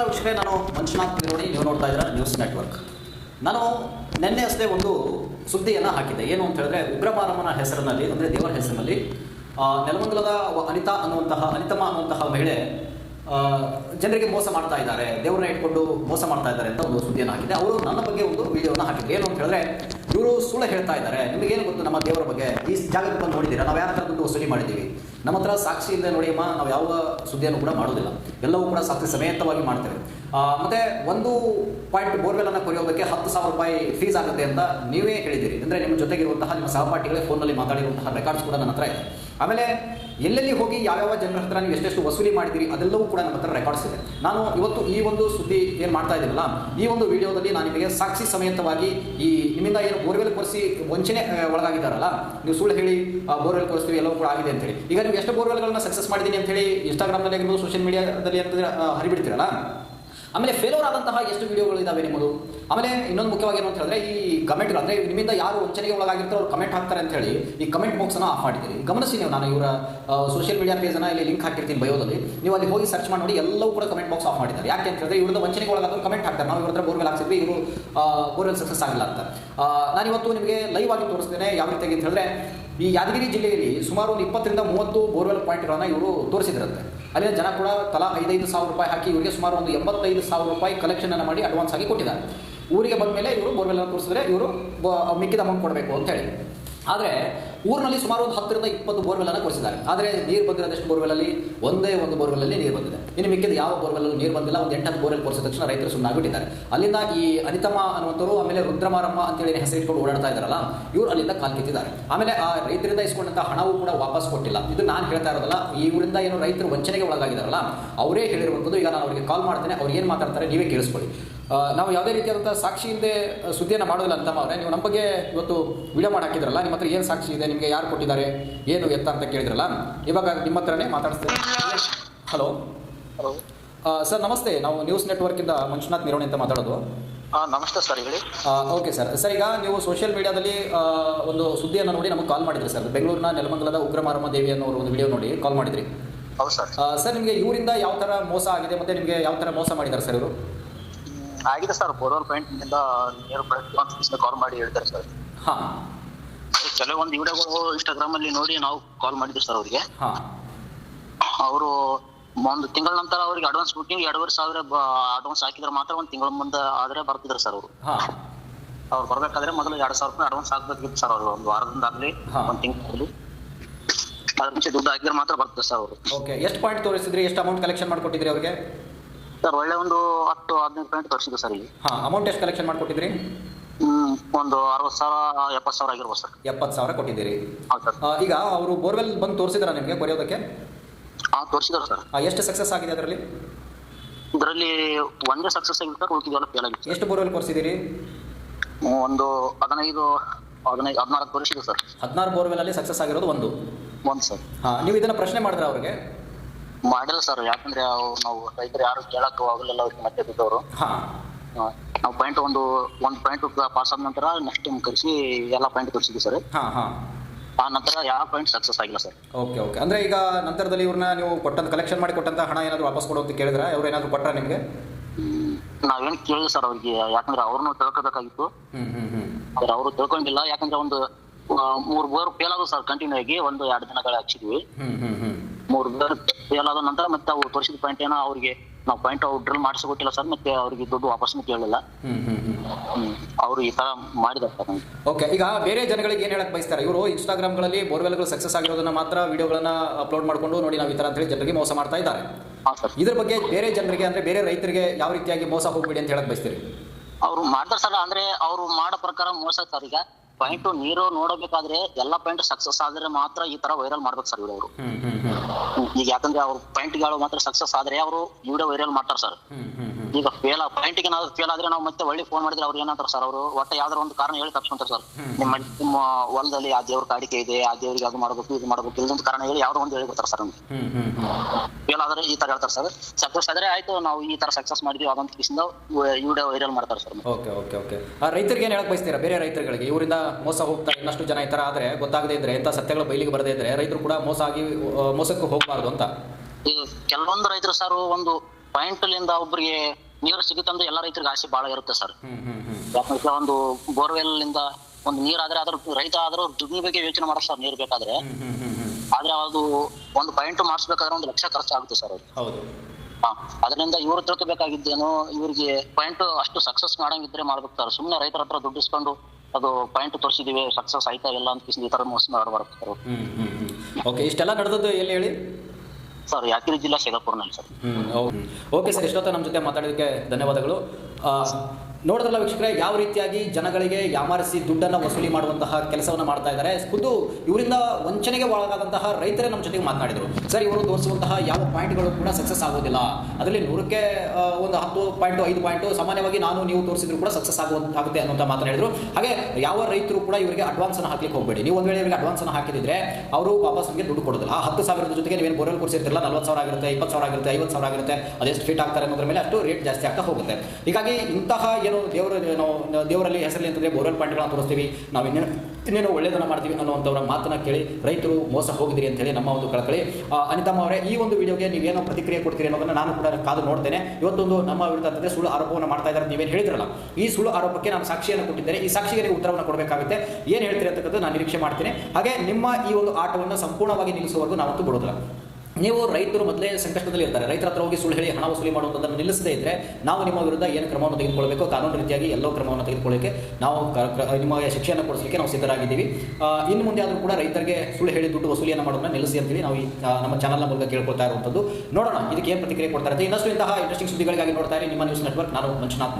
ನಮಸ್ಕಾರ ವೀಕ್ಷಕರೇ, ನಾನು ಮಂಜುನಾಥ್ ಪಿರೋಡಿ ನೀವು ನೋಡ್ತಾ ಇದ್ದೀರಾ ನ್ಯೂಸ್ ನೆಟ್ವರ್ಕ್. ನಾನು ನಿನ್ನೆ ಅಷ್ಟೇ ಒಂದು ಸುದ್ದಿಯನ್ನು ಹಾಕಿದ್ದೆ. ಏನು ಅಂತ ಹೇಳಿದ್ರೆ ಉಗ್ರಮಾರಮ್ಮನ ಹೆಸರಿನಲ್ಲಿ, ಅಂದರೆ ದೇವರ ಹೆಸರಿನಲ್ಲಿ ನೆಲಮಂಗಲದ ಅನಿತಾ ಅನ್ನುವಂತಹ, ಅನಿತಮ್ಮ ಅನ್ನುವಂತಹ ಮಹಿಳೆ ಜನರಿಗೆ ಮೋಸ ಮಾಡ್ತಾ ಇದ್ದಾರೆ, ದೇವರನ್ನ ಇಟ್ಕೊಂಡು ಮೋಸ ಮಾಡ್ತಾ ಇದ್ದಾರೆ ಅಂತ ಒಂದು ಸುದ್ದಿಯನ್ನು ಹಾಕಿದ್ದೆ. ಅವರು ನನ್ನ ಬಗ್ಗೆ ಒಂದು ವಿಡಿಯೋನ ಹಾಕಿದ್ರು ಏನು ಅಂತ ಹೇಳಿದ್ರೆ ಇವರು ಸುಳ್ಳು ಹೇಳ್ತಾ ಇದ್ದಾರೆ. ನಿಮಗೇನು ಗೊತ್ತು? ನಮ್ಮ ದೇವರ ಬಗ್ಗೆ. ಈ ಜಾಗಕ್ಕೆ ಬಂದು ನೋಡಿದ್ದೀರಾ? ನಾವು ಯಾವ ಥರ ದುಡ್ಡು ವಸೂಲಿ ಮಾಡಿದ್ದೀವಿ? ನಮ್ಮ ಹತ್ರ ಸಾಕ್ಷಿ ಇಲ್ಲದೆ ನೋಡಿ ಅಮ್ಮ ನಾವು ಯಾವ ಸುದ್ದಿಯನ್ನು ಕೂಡ ಮಾಡೋದಿಲ್ಲ. ಎಲ್ಲವೂ ಕೂಡ ಸಾಕ್ಷಿ ಸಮೇತವಾಗಿ ಮಾಡ್ತೇವೆ. ಮತ್ತೆ ಒಂದು ಪಾಯಿಂಟ್ ಬೋರ್ವೆಲನ್ನು ಕೊರೆಯೋದಕ್ಕೆ ಹತ್ತು ಸಾವಿರ ರೂಪಾಯಿ ಫೀಸ್ ಆಗುತ್ತೆ ಅಂತ ನೀವೇ ಹೇಳಿದ್ದೀರಿ. ಅಂದರೆ ನಿಮ್ಮ ಜೊತೆಗಿರುವಂತಹ ನಿಮ್ಮ ಸಹಪಾಠಿಗಳೇ ಫೋನಲ್ಲಿ ಮಾತಾಡಿರುವಂತಹ ರೆಕಾರ್ಡ್ಸ್ ಕೂಡ ನನ್ನ ಹತ್ರ ಇದೆ. ಆಮೇಲೆ ಎಲ್ಲೆಲ್ಲಿ ಹೋಗಿ ಯಾವ್ಯಾವ ಜನರ ಹತ್ರ ನೀವು ಎಷ್ಟೆಷ್ಟು ವಸೂಲಿ ಮಾಡಿದ್ದೀರಿ, ಅದೆಲ್ಲವೂ ಕೂಡ ನಮ್ಮ ಹತ್ರ ರೆಕಾರ್ಡ್ಸ್ ಇದೆ. ನಾನು ಇವತ್ತು ಈ ಒಂದು ಸುದ್ದಿ ಏನು ಮಾಡ್ತಾ ಇದ್ದೀನಲ್ಲ, ಈ ಒಂದು ವಿಡಿಯೋದಲ್ಲಿ ನಾನು ನಿಮಗೆ ಸಾಕ್ಷಿ ಸಮೇತವಾಗಿ ಈ ನಿಮ್ಮಿಂದ ಏನು ಬೋರ್ವೆಲ್ ಕೊರೆಸಿ ವಂಚನೆ ಒಳಗಾಗಿದ್ದಾರಲ್ಲ, ನೀವು ಸುಳ್ಳು ಹೇಳಿ ಬೋರ್ವೆಲ್ ಕೊರೆಸ್ತೀವಿ, ಎಲ್ಲವೂ ಕೂಡ ಆಗಿದೆ ಅಂತ ಹೇಳಿ ಈಗ ನೀವು ಎಷ್ಟು ಬೋರ್ವೆಲ್ಗಳನ್ನ ಸಕ್ಸಸ್ ಮಾಡಿದ್ದೀನಿ ಅಂತೇಳಿ ಇನ್ಸ್ಟಾಗ್ರಾಮ್ನಲ್ಲಿ ಆಗಿರ್ಬೋದು ಸೋಷಿಯಲ್ ಮೀಡಿಯಾದಲ್ಲಿ ಅಂತ ಹರಿಬಿಡ್ತೀರಲ್ಲ ಆಮೇಲೆ ಫೇಲೋರ್ ಆದಂತಹ ಎಷ್ಟು ವಿಡಿಯೋಗಳಿದ್ದಾವೆ ನಿಮ್ಮದು? ಆಮೇಲೆ ಇನ್ನೊಂದು ಮುಖ್ಯವಾಗಿ ಏನು ಅಂತ ಹೇಳಿದ್ರೆ ಈ ಕಮೆಂಟ್ ಅಂದರೆ ನಿಮ್ಮಿಂದ ಯಾರು ವಂಚನೆಗೆ ಒಳಗಾಗಿರ್ತಾರೋ ಅವ್ರು ಕಮೆಂಟ್ ಹಾಕ್ತಾರೆ ಅಂತ ಹೇಳಿ ಈ ಕಮೆಂಟ್ ಬಾಕ್ಸನ್ನು ಆಫ್ ಮಾಡಿದ್ದೀರಿ. ಗಮನಿಸಿ ನೀವು, ನಾನು ಇವರ ಸೋಷಿಯಲ್ ಮೀಡಿಯಾ ಪೇಜನ್ನು ಇಲ್ಲಿ ಲಿಂಕ್ ಹಾಕಿರ್ತೀನಿ ಬಯೋದಲ್ಲಿ ನೀವು ಅಲ್ಲಿ ಹೋಗಿ ಸರ್ಚ್ ಮಾಡಿ ನೋಡಿ, ಎಲ್ಲವೂ ಕೂಡ ಕಮೆಂಟ್ ಬಾಕ್ಸ್ ಆಫ್ ಮಾಡಿದ್ದಾರೆ. ಯಾಕೆ ಅಂತ ಹೇಳಿದ್ರೆ ಇವ್ರದ್ದು ವಂಚನೆಗೆ ಒಳಗಾದ್ರು ಕಮೆಂಟ್ ಹಾಕ್ತಾರೆ. ನಾವು ಇವ್ರ ಹತ್ರ ಬೋರ್ವೆಲ್ ಹಾಕ್ಸಿದ್ವಿ, ಇವರು ಬೋರ್ವೆಲ್ ಸಕ್ಸಸ್ ಆಗಿಲ್ಲ ಅಂತ. ನಾನು ಇವತ್ತು ನಿಮಗೆ ಲೈವ್ ಆಗಿ ತೋರಿಸ್ತೇನೆ ಯಾವ ರೀತಿಯಾಗಿ ಅಂತ ಹೇಳಿದ್ರೆ ಈ ಯಾದಗಿರಿ ಜಿಲ್ಲೆಯಲ್ಲಿ ಸುಮಾರು ಒಂದು ಇಪ್ಪತ್ತರಿಂದ ಮೂವತ್ತು ಬೋರ್ವೆಲ್ ಪಾಯಿಂಟ್ಗಳನ್ನು ಇವರು ತೋರಿಸಿದ್ರಂತೆ. ಅಲ್ಲಿನ ಜನ ಕೂಡ ತಲಾ ಐದೈದು ಸಾವಿರ ರೂಪಾಯಿ ಹಾಕಿ ಇವರಿಗೆ ಸುಮಾರು ಒಂದು ಎಂಬತ್ತೈದು ಸಾವಿರ ರೂಪಾಯಿ ಕಲೆಕ್ಷನ್ ಅನ್ನು ಮಾಡಿ ಅಡ್ವಾನ್ಸ್ ಆಗಿ ಕೊಟ್ಟಿದ್ದಾರೆ. ಊರಿಗೆ ಬಂದ ಮೇಲೆ ಇವರು ಬೋರ್ವೆಲ್ ತೋರಿಸಿದ್ರೆ ಇವರು ಮಿಕ್ಕಿದ ಅಮೌಂಟ್ ಕೊಡಬೇಕು ಅಂತ ಹೇಳಿ. ಆದರೆ ಊರಿನಲ್ಲಿ ಸುಮಾರು ಒಂದು ಹತ್ತರಿಂದ ಇಪ್ಪತ್ತು ಬೋರ್ವೆಲ್ಲನ್ನು ಕೊಡಿಸಿದ್ದಾರೆ. ಆದರೆ ನೀರು ಬಂದಿರೋದಷ್ಟು ಬೋರ್ವೆಲಲ್ಲಿ ಒಂದೇ ಒಂದು ಬೋರ್ವೆಲಲ್ಲಿ ನೀರು ಬಂದಿದೆ. ಇನ್ನು ಮಿಕ್ಕಿದ ಯಾವ ಬೋರ್ವೆಲ್ಲೂ ನೀರು ಬಂದಿಲ್ಲ, ಒಂದು ಎಂಟತ್ತು ಬೋರ್ವೆಲ್ ಕೊಡಿಸಿದ ತಕ್ಷಣ ರೈತರು ಸುಮ್ಮನಾಗ್ಬಿಟ್ಟಿದ್ದಾರೆ ಅಲ್ಲಿಂದ ಈ ಅನಿತಮ್ಮ ಅನ್ನುವಂಥವ್ರು ಆಮೇಲೆ ರುದ್ರಮಾರಮ್ಮ ಅಂತೇಳಿ ಹೆಸರಿಟ್ಕೊಂಡು ಓಡಾಡ್ತಾ ಇದ್ದಾರಲ್ಲ, ಇವರು ಅಲ್ಲಿಂದ ಕಾಲ್ ಕಿತ್ತಿದ್ದಾರೆ. ಆಮೇಲೆ ಆ ರೈತರಿಂದ ಇಸ್ಕೊಂಡಂಥ ಹಣವೂ ಕೂಡ ವಾಪಸ್ ಕೊಟ್ಟಿಲ್ಲ. ಇದು ನಾನು ಹೇಳ್ತಾ ಇರೋದಲ್ಲ, ಈ ಊರಿಂದ ಏನು ರೈತರು ವಂಚನೆಗೆ ಒಳಗಾಗಿದ್ದಾರಲ್ಲ, ಅವರೇ ಹೇಳಿರುವಂಥದ್ದು, ಈಗ ನಾನು ಅವರಿಗೆ ಕಾಲ್ ಮಾಡ್ತೇನೆ, ಅವ್ರು ಏನು ಮಾತಾಡ್ತಾರೆ ನೀವೇ ಕೇಳಿಸ್ಕೊಳ್ಳಿ. ನಾವು ಯಾವುದೇ ರೀತಿಯಾದಂಥ ಸಾಕ್ಷಿ ಇಲ್ಲದೆ ಸುದ್ದಿಯನ್ನು ಮಾಡೋದಿಲ್ಲ ಅಂತ ಅವರೇ ನೀವು ನಮ್ಮ ಬಗ್ಗೆ ಇವತ್ತು ವಿಡಿಯೋ ಮಾಡಿ ಹಾಕಿದ್ರಲ್ಲ ನಿಮ್ಮ ಹತ್ರ ಏನು ಸಾಕ್ಷಿ ಇದೆ ನಿಮಗೆ ಯಾರು ಕೊಟ್ಟಿದ್ದಾರೆ ಏನು ಎತ್ತ ಅಂತ ಕೇಳಿದ್ರಲ್ಲ ಇವಾಗ ನಿಮ್ಮ ಹತ್ರನೇ ಮಾತಾಡಿಸ್ತೇನೆ. ಹಲೋ. ಹಲೋ. ಸರ್ ನಮಸ್ತೆ. ನಾವು ನ್ಯೂಸ್ ನೆಟ್ವರ್ಕಿಂದ ಮಂಜುನಾಥ್ ನಿರೋಣಿ ಅಂತ ಮಾತಾಡೋದು. ನಮಸ್ತೆ ಸರ್ ಹೇಳಿ. ಓಕೆ ಸರ್ ಸರ್ ಈಗ ನೀವು ಸೋಷಿಯಲ್ ಮೀಡಿಯಾದಲ್ಲಿ ಒಂದು ಸುದ್ದಿಯನ್ನು ನೋಡಿ ನಮಗೆ ಕಾಲ್ ಮಾಡಿದ್ರಿ ಸರ್ ಬೆಂಗಳೂರಿನ ನೆಲಮಂಗಲದ ಉಗ್ರಮಾರಮ್ಮ ದೇವಿ ಅನ್ನೋ ಒಂದು ವಿಡಿಯೋ ನೋಡಿ ಕಾಲ್ ಮಾಡಿದ್ರಿ. ಹೌದು ಸರ್ ಸರ್ ನಿಮಗೆ ಇವರಿಂದ ಯಾವ ಥರ ಮೋಸ ಆಗಿದೆ ಮತ್ತೆ ನಿಮಗೆ ಯಾವ ಥರ ಮೋಸ ಮಾಡಿದ್ದಾರೆ ಸರ್ ಇವರು? ಆಗಿದೆ ಸರ್ ಬೋರ್ವೆಲ್ ಪಾಯಿಂಟ್ನಿಂದ ನೀರು ಬರುತ್ತೆ ಕಾಲ್ ಮಾಡಿ ಹೇಳ್ತಾರೆ ಸರ್. ಹಾಂ. ಕೆಲವೊಂದು ವಿಡಿಯೋಗಳು ಇನ್ಸ್ಟಾಗ್ರಾಮ್ ಅಲ್ಲಿ ನೋಡಿ ನಾವು ಕಾಲ್ ಮಾಡಿದ್ವಿ ಸರ್ ಅವರಿಗೆ. ಹಾ. ಅವರು ಒಂದು ತಿಂಗಳ ನಂತರ ಅವ್ರಿಗೆ ಅಡ್ವಾನ್ಸ್ ಬುಕಿಂಗ್ ಎರಡೂವರೆ ಸಾವಿರ ಅಡ್ವಾನ್ಸ್ ಹಾಕಿದ್ರೆ ಮಾತ್ರ ಒಂದು ತಿಂಗಳ ಮುಂದೆ ಆದ್ರೆ ಬರ್ತಿದ್ರು ಸರ್ ಅವರು. ಅವ್ರು ಬರ್ಬೇಕಾದ್ರೆ ಮೊದಲು ಎರಡು ಸಾವಿರ ರೂಪಾಯಿ ಅಡ್ವಾನ್ಸ್ ಹಾಕ್ಬೇಕಿತ್ತು ಸರ್ ಅವರು ಒಂದು ವಾರದಿಂದ ಆಗಲಿ. ಒಂದು ತಿಂಗಳಲ್ಲಿ ಅದ್ರ ಮುಂಚೆ ದುಡ್ಡು ಹಾಕಿದ್ರೆ ಮಾತ್ರ ಬರ್ತದೆ ಸರ್ ಅವರು. ಓಕೆ ಎಷ್ಟು ಪಾಯಿಂಟ್ ತೋರಿಸಿದ್ರಿ? ಎಷ್ಟು ಅಮೌಂಟ್ ಕಲೆಕ್ಷನ್ ಮಾಡ್ಕೊಟ್ಟಿದ್ರಿ ಅವ್ರಿಗೆ? ಸರ್ ಒಳ್ಳೆ ಒಂದು ಹತ್ತು ಹದಿನೈದು ಪಾಯಿಂಟ್ ತೋರಿಸಿದ್ರು ಸರ್ ಇಲ್ಲಿ. ಹಾಂ ಅಮೌಂಟ್ ಎಷ್ಟು ಕಲೆಕ್ಷನ್ ಮಾಡ್ಕೊಟ್ಟಿದ್ರಿ? ಒಂದು ಅರವತ್ತು ಸಾವಿರ ಎಪ್ಪತ್ತು ಸಾವಿರ ಆಗಿರ್ಬೋದು ಸರ್. ಎಪ್ಪತ್ತು ಸಾವಿರ ಕೊಟ್ಟಿದ್ದೀರಿ. ಹೌದು ಸರ್. ಆ, ಈಗ ಅವರು ಬೋರ್ವೆಲ್ ಬಂದು ತೋರಿಸಿದ್ರ ನಿಮಗೆ ಕೊರೆಯೋದಕ್ಕೆ? ಹಾಂ ತೋರಿಸಿದ್ರು ಸರ್. ಆ, ಎಷ್ಟು ಸಕ್ಸಸ್ ಆಗಿದೆ ಅದರಲ್ಲಿ? ಇದರಲ್ಲಿ ಒಂದೇ ಸಕ್ಸಸ್ ಆಗಿದೆ ಸರ್ ಉಳಿದಿದ್ದೆಲ್ಲ ಫೇಲ್ ಆಗಿತ್ತು ಎಷ್ಟು ಬೋರ್ವೆಲ್ ಕೊರಿಸಿದ್ದೀರಿ? ಒಂದು ಹದಿನೈದು ಹದಿನೈದು ಹದಿನಾಲ್ಕು ತೋರಿಸಿದೆ ಸರ್. ಹದಿನಾರು ಬೋರ್ವೆಲಲ್ಲಿ ಸಕ್ಸಸ್ ಆಗಿರೋದು ಒಂದು. ಒಂದು ಸರ್. ಹಾಂ ನೀವು ಇದನ್ನು ಪ್ರಶ್ನೆ ಮಾಡಿದ್ರೆ ಅವ್ರಿಗೆ? ಮಾಡಿಲ್ಲ ಸರ್ ಯಾಕಂದ್ರೆ ಅವು ನಾವು ರೈತರು ಯಾರು ಕೇಳಕ್ಕೂ ಆಗಲಿಲ್ಲ ಅವ್ರಿಗೆ ಮತ್ತೆ ಬಿದ್ದವರು. ಹಾ. ನಾವು ಪಾಯಿಂಟ್ ಒಂದು ಒಂದು ಪಾಯಿಂಟ್ ಪಾಸ್ ಆದ ನಂತರ ನೆಕ್ಸ್ಟ್ ಟೈಮ್ ಕರೆಸಿ ಎಲ್ಲ ಪಾಯಿಂಟ್ ತೋರಿಸಿದ್ವಿ ಸರ್ ಹಾ ಹಾ. ಆ ನಂತರ ಯಾವ ಪಾಯಿಂಟ್ ಸಕ್ಸಸ್ ಆಗಿಲ್ಲ ಸರ್ ಓಕೆ ಓಕೆ. ಅಂದ್ರೆ ಈಗ ನಂತರದಲ್ಲಿ ಇವ್ರನ್ನ ನೀವು ಕೊಟ್ಟಂತ ಕಲೆಕ್ಷನ್ ಮಾಡಿ ಕೊಟ್ಟಂತ ಹಣ ಏನಾದ್ರು ವಾಪಸ್ ಕೊಡು ಅಂತ ಕೇಳಿದ್ರೆ? ಅವ್ರು ಏನಾದ್ರು ಕೊಟ್ಟರೆ ನಿಮಗೆ? ನಾವೇನು ಕೇಳಿಲ್ಲ ಸರ್ ಅವ್ರಿಗೆ. ಯಾಕಂದ್ರೆ ಅವ್ರನ್ನೂ ತಿಳ್ಕೋಬೇಕಾಗಿತ್ತು. ಆದ್ರೆ ಅವರು ತಿಳ್ಕೊಂಡಿಲ್ಲ. ಯಾಕಂದ್ರೆ ಒಂದು ಆ, ಮೂರು ಬೋರ್ ಫೇಲ್ ಆದ್ರು ಸರ್ ಕಂಟಿನ್ಯೂ ಆಗಿ. ಒಂದು ಎರಡು ದಿನಗಳ ಹಚ್ಚಿದ್ವಿ. ಮೂರ್ ಹ್ಞೂ ಹ್ಞೂ ಮೂರು ಬೇರೆ ಫೇಲ್ ಆದ ನಂತರ ಮತ್ತೆ ಅವ್ರು ತೋರಿಸಿದ ಪಾಯಿಂಟ್ ಏನೋ ಅವ್ರಿಗೆ ನಾವು ಪಾಯಿಂಟ್ ಅವ್ರು ಡ್ರಿಲ್ ಮಾಡಿಸ್ಕೊಟ್ಟಿಲ್ಲ ಸರ್ ಮತ್ತೆ ಅವ್ರಿಗೆ ದುಡ್ಡು ವಾಪಸ್ ಕೇಳಲಿಲ್ಲ. ಅವರು ಈ ತರ ಮಾಡಿದಾರೆ ಓಕೆ ಈಗ ಬೇರೆ ಜನಗಳಿಗೆ ಏನ್ ಹೇಳಕ್ ಬಯಸ್ತಾರೆ? ಇವರು ಇನ್ಸ್ಟಾಗ್ರಾಮ್ಗಳಲ್ಲಿ ಬೋರ್ವೆಲ್ಗಳು ಸಕ್ಸಸ್ ಆಗಿರೋದನ್ನ ಮಾತ್ರ ವಿಡಿಯೋಗಳನ್ನ ಅಪ್ಲೋಡ್ ಮಾಡ್ಕೊಂಡು ನೋಡಿ ನಾವು ಈ ತರ ಅಂತ ಹೇಳಿ ಜನರಿಗೆ ಮೋಸ ಮಾಡ್ತಾ ಇದ್ದಾರೆ. ಇದ್ರ ಬಗ್ಗೆ ಬೇರೆ ಜನರಿಗೆ ಅಂದ್ರೆ ಬೇರೆ ರೈತರಿಗೆ ಯಾವ ರೀತಿಯಾಗಿ ಮೋಸ ಹೋಗ್ಬೇಡಿ ಅಂತ ಹೇಳಕ್ ಬಯಸ್ತೀರಿ? ಅವ್ರು ಮಾಡ್ತಾರೆ ಸರ್ ಅಂದ್ರೆ ಅವ್ರು ಮಾಡೋ ಪ್ರಕಾರ ಮೋಸ ಸರ್ ಈಗ. ಪಾಯಿಂಟ್ ನೀರು ನೋಡಬೇಕಾದ್ರೆ ಎಲ್ಲಾ ಪಾಯಿಂಟ್ ಸಕ್ಸಸ್ ಆದ್ರೆ ಮಾತ್ರ ಈ ತರ ವೈರಲ್ ಮಾಡ್ಬೇಕು ಸರ್ ವಿಡಿಯೋ ಈಗ ಯಾಕಂದ್ರೆ ಅವ್ರ ಪಾಯಿಂಟ್ಗಳು ಮಾತ್ರ ಸಕ್ಸಸ್ ಆದ್ರೆ ಅವರು ವಿಡಿಯೋ ವೈರಲ್ ಮಾಡ್ತಾರೆ ಸರ್ ಈಗ ಫೇಲ್ ಪಾಯಿಂಟ್ ಏನಾದ್ರು ಫೇಲ್ ಆದ್ರೆ ನಾವು ಮತ್ತೆ ಒಳ್ಳೆ ಫೋನ್ ಮಾಡಿದ್ರೆ ಅವ್ರು ಏನಂತಾರೆ ಸರ್ ಅವರು? ಒಟ್ಟ ಯಾವ್ದಾರ ಒಂದು ಕಾರಣ ಹೇಳಿ ತಪ್ಪಿಸ್ಕೊಂತಾರೆ ಸರ್ ನಿಮ್ಮ ನಿಮ್ಮ ಹೊಲದಲ್ಲಿ ಆ ದೇವ್ರ ಕಾಡಿಕೆ ಇದೆ ಆ ದೇವ್ರಿಗೆ ಅದು ಮಾಡ್ಬೇಕು ಇದು ಮಾಡ್ಬೇಕು ಇಲ್ಲೊಂದು ಕಾರಣ ಹೇಳಿ ಯಾವ್ದೋ ಒಂದು ಹೇಳ್ಕೊತಾರೆ ಸರ್ ನಮ್ಗೆ. ಫೇಲ್ ಆದ್ರೆ ಈ ತರ ಹೇಳ್ತಾರೆ ಸರ್ ಸಕ್ಸಸ್ ಆದ್ರೆ ಆಯ್ತು ನಾವು ಈ ತರ ಸಕ್ಸಸ್ ಮಾಡಿದ್ವಿ ಅದೊಂದು ಕಿಸಿಂದ ವಿಡಿಯೋ ವೈರಲ್ ಮಾಡ್ತಾರೆ ಸರ್ ಓಕೆ ಓಕೆ ಓಕೆ. ಆ ರೈತರಿಗೆ ಏನು ಹೇಳಕ್ ಬಯಸ್ತೀರಾ? ಬೇರೆ ರೈತರುಗಳಿಗೆ. ಇವರಿಂದ ಮೋಸ ಹೋಗ್ತಾ ಇನ್ನಷ್ಟು ಜನ ಈ ತರ ಆದ್ರೆ ಗೊತ್ತಾಗದೇ ಇದ್ರೆ ಎಂತ ಸತ್ಯಗಳು ಬೈಲಿಗೆ ಬರದೇ ಇದ್ರೆ ರೈತರು ಕೂಡ ಮೋಸ ಆಗಿ ಮೋಸಕ್ಕೆ ಹೋಗಬಾರ್ದು ಅಂತ. ಈಗ ಕೆಲವೊಂದು ರೈತರು ಸರ್ ಒಂದು ಪಾಯಿಂಟ್ ಲಿಂದ ಒಬ್ರಿಗೆ ನೀರು ಸಿಗುತ್ತಂದ್ರೆ ಎಲ್ಲ ರೈತರಿಗೆ ಆಸೆ ಬಹಳ ಇರುತ್ತೆ ಸರ್. ಯಾಕಂದ್ರೆ ಒಂದು ಬೋರ್ವೆಲ್ನಿಂದ ಒಂದು ನೀರಾದ್ರೆ ಅದ್ರ ರೈತ ಆದ್ರೂ ದುಡ್ಡಿನ ಬಗ್ಗೆ ಯೋಚನೆ ಮಾಡೋ ಸರ್ ನೀರ್ ಬೇಕಾದ್ರೆ. ಆದ್ರೆ ಅದು ಒಂದು ಪಾಯಿಂಟ್ ಮಾಡಿಸ್ಬೇಕಾದ್ರೆ ಒಂದು ಲಕ್ಷ ಖರ್ಚಾಗುತ್ತೆ ಸರ್ ಅದು ಅದರಿಂದ ಇವ್ರು ತಿಳ್ಕೋಬೇಕಾಗಿದ್ದೇನು ಇವ್ರಿಗೆ ಪಾಯಿಂಟ್ ಅಷ್ಟು ಸಕ್ಸಸ್ ಮಾಡಂಗಿದ್ರೆ ಮಾಡ್ಬೇಕು ಸುಮ್ನೆ ರೈತರ ಹತ್ರ ದುಡ್ಡು ಇಸ್ಕೊಂಡು ಅದು ಪಾಯಿಂಟ್ ತೋರಿಸಿದೀವಿ ಸಕ್ಸಸ್ ಆಯ್ತಾ ಇಲ್ಲ ಅಂತ ಈ ತರ ಮೋಸ ಮಾಡಬಾರ್ದು ಓಕೆ ಇಷ್ಟೆಲ್ಲ ನಡೆದದ್ದು ಎಲ್ಲಿ ಹೇಳಿ? ಸರ್ ಯಾದಗಿರಿ ಜಿಲ್ಲಾ ಶೇಖಾಪುರ್ನಲ್ಲಿ ಸರ್. ಓಕೆ ಸರ್ ಎಷ್ಟೊತ್ತ ನಮ್ಮ ಜೊತೆ ಮಾತಾಡೋದಕ್ಕೆ ಧನ್ಯವಾದಗಳು ನೋಡಿದ್ರಲ್ಲ ವೀಕ್ಷಕರೇ, ಯಾವ ರೀತಿಯಾಗಿ ಜನಗಳಿಗೆ ಯಾಮಾರಿಸಿ ದುಡ್ಡನ್ನು ವಸೂಲಿ ಮಾಡುವಂತಹ ಕೆಲಸವನ್ನು ಮಾಡ್ತಾ ಇದ್ದಾರೆ. ಖುದ್ದು ಇವರಿಂದ ವಂಚನೆಗೆ ಒಳಗಾದಂತಹ ರೈತರೇ ನಮ್ಮ ಜೊತೆಗೆ ಮಾತನಾಡಿದರು. ಸರ್, ಇವರು ತೋರಿಸುವಂತಹ ಯಾವ ಪಾಯಿಂಟ್ಗಳು ಕೂಡ ಸಕ್ಸಸ್ ಆಗೋದಿಲ್ಲ. ಅದರಲ್ಲಿ ನೂರಕ್ಕೆ ಒಂದು ಹತ್ತು ಪಾಯಿಂಟು, ಐದು ಪಾಯಿಂಟು ಸಾಮಾನ್ಯವಾಗಿ ನಾನು ನೀವು ತೋರಿಸಿದ್ರು ಕೂಡ ಸಕ್ಸಸ್ ಆಗುವಂತ ಆಗುತ್ತೆ ಅನ್ನುವಂಥ ಮಾತನಾಡಿದರು. ಹಾಗೆ ಯಾವ ರೈತರು ಕೂಡ ಇವರಿಗೆ ಅಡ್ವಾನ್ಸ್ ಅನ್ನು ಹಾಕ್ಲಿಕ್ಕೆ ಹೋಗಬೇಡಿ. ನೀವು ಒಂದು ವೇಳೆ ಇವರಿಗೆ ಅಡ್ವಾನ್ಸ್ ಅನ್ನು ಹಾಕಿದ್ರೆ ಅವರು ವಾಪಸ್ ನಿಮಗೆ ದುಡ್ಡು ಕೊಡೋದಿಲ್ಲ. ಆ ಹತ್ತು ಸಾವಿರದ ಜೊತೆಗೆ ನೀವೇನು ಬೋರ್ವೆಲ್ ಕೊಡಿಸಿರ್ತಿಲ್ಲ ನಲ್ವತ್ತು ಸಾವಿರ ಆಗಿರುತ್ತೆ ಇಪ್ಪತ್ತು ಸಾವಿರ ಆಗಿರುತ್ತೆ ಐವತ್ತು ಸಾವಿರ ಆಗಿರುತ್ತೆ ಅದೆಷ್ಟು ಫೀಟ್ ಆಗ್ತಾರೆ ಅನ್ನೋದ್ರ ಮೇಲೆ ಅಷ್ಟು ರೇಟ್ ಜಾಸ್ತಿ ಆಗ್ತಾ ಹೋಗುತ್ತೆ. ಹೀಗಾಗಿ ಇಂತಹ ಏನು ದೇವರ, ನಾವು ದೇವರಲ್ಲಿ ಹೆಸರಲ್ಲಿ ಅಂತಂದರೆ ಬೋರ್ವೆಲ್ ಪಾಯಿಂಟ್ಗಳನ್ನು ತೋರಿಸ್ತೀವಿ. ನಾವು ಇನ್ನೇನು ಇನ್ನೇನು ಒಳ್ಳೆಯದನ್ನು ಮಾಡ್ತೀವಿ ಅನ್ನೋವಂಥವ್ರ ಮಾತನ್ನು ಕೇಳಿ ರೈತರು ಮೋಸ ಹೋಗಿದ್ದೀರಿ ಅಂತೇಳಿ ನಮ್ಮ ಒಂದು ಕಳಕಳಿ. ಅನಿತಮ್ಮ ಅವರೇ, ಈ ಒಂದು ವಿಡಿಯೋಗೆ ನೀವೇನೋ ಪ್ರತಿಕ್ರಿಯೆ ಕೊಡ್ತೀರಿ ಅನ್ನೋದನ್ನು ನಾನು ಕೂಡ ಕಾದು ನೋಡ್ತೇನೆ. ಇವತ್ತೊಂದು ನಮ್ಮ ವಿರುದ್ಧ ಅಂತಂದರೆ ಸುಳ್ಳು ಆರೋಪವನ್ನು ಮಾಡ್ತಾ ಇದ್ದಾರೆ ನೀವೇನು ಹೇಳಿದ್ರಲ್ಲ. ಈ ಸುಳ್ಳು ಆರೋಪಕ್ಕೆ ನಾನು ಸಾಕ್ಷಿಯನ್ನು ಕೊಟ್ಟಿದ್ದೇನೆ ಈ ಸಾಕ್ಷಿಗೆ ಉತ್ತರವನ್ನು ಕೊಡಬೇಕಾಗುತ್ತೆ. ಏನು ಹೇಳ್ತೀರಿ ಅಂತಕ್ಕಂಥದ್ದು ನಾನು ನಿರೀಕ್ಷೆ ಮಾಡ್ತೀನಿ. ಹಾಗೆ ನಿಮ್ಮ ಈ ಒಂದು ಆಟವನ್ನು ಸಂಪೂರ್ಣವಾಗಿ ನಿಲ್ಲಿಸುವವರೆಗೂ ನಾವಂತೂ ಬಿಡೋದಿಲ್ಲ ನೀವು ರೈತರು ಮೊದಲೇ ಸಂಕಷ್ಟದಲ್ಲಿ ಇರ್ತಾರೆ. ರೈತರ ಹತ್ರ ಹೋಗಿ ಸುಳ್ಳು ಹೇಳಿ, ಹಣ ವಸೂಲಿ ಮಾಡುವಂಥದ್ದನ್ನು ನಿಲ್ಲಿಸದೇ ಇದ್ದರೆ ನಾವು ನಿಮ್ಮ ವಿರುದ್ಧ ಏನು ಕ್ರಮವನ್ನು ತೆಗೆದುಕೊಳ್ಬೇಕು? ಕಾನೂನು ರೀತಿಯಾಗಿ ಎಲ್ಲೋ ಕ್ರಮವನ್ನು ತೆಗೆದುಕೊಳ್ಳಿಕ್ಕೆ ನಾವು ನಿಮಗೆ ಶಿಕ್ಷೆಯನ್ನು ಕೊಡಿಸಲಿಕ್ಕೆ ನಾವು ಸಿದ್ಧರಾಗಿದ್ದೀವಿ. ಇನ್ನು ಮುಂದೆ ಆದರೂ ಕೂಡ ರೈತರಿಗೆ ಸುಳ್ಳು ಹೇಳಿ ದುಡ್ಡು ವಸೂಲಿಯನ್ನು ಮಾಡೋದನ್ನ ನಿಲ್ಲಿಸಿ ಅಂತೇಳಿ ನಾವು ನಮ್ಮ ಚಾನಲ್ನ ಮೂಲಕ ಕೇಳ್ಕೊಳ್ತಾ ಇರುವಂಥದ್ದು. ನೋಡೋಣ, ಇದಕ್ಕೆ ಏನು ಪ್ರತಿಕ್ರಿಯೆ ಕೊಡ್ತಾರೆ ಇನ್ನಷ್ಟು ಇಂತಹ ಇಂಟ್ರೆಸ್ಟಿಂಗ್ ಸುದ್ದಿಗಳಿಗಾಗಿ ನೋಡ್ತಾ ಇರಿ. ನಿಮ್ಮ ನ್ಯೂಸ್ ನೆಟ್ವರ್ಕ್ ನಾನು ಮಂಜುನಾಥ್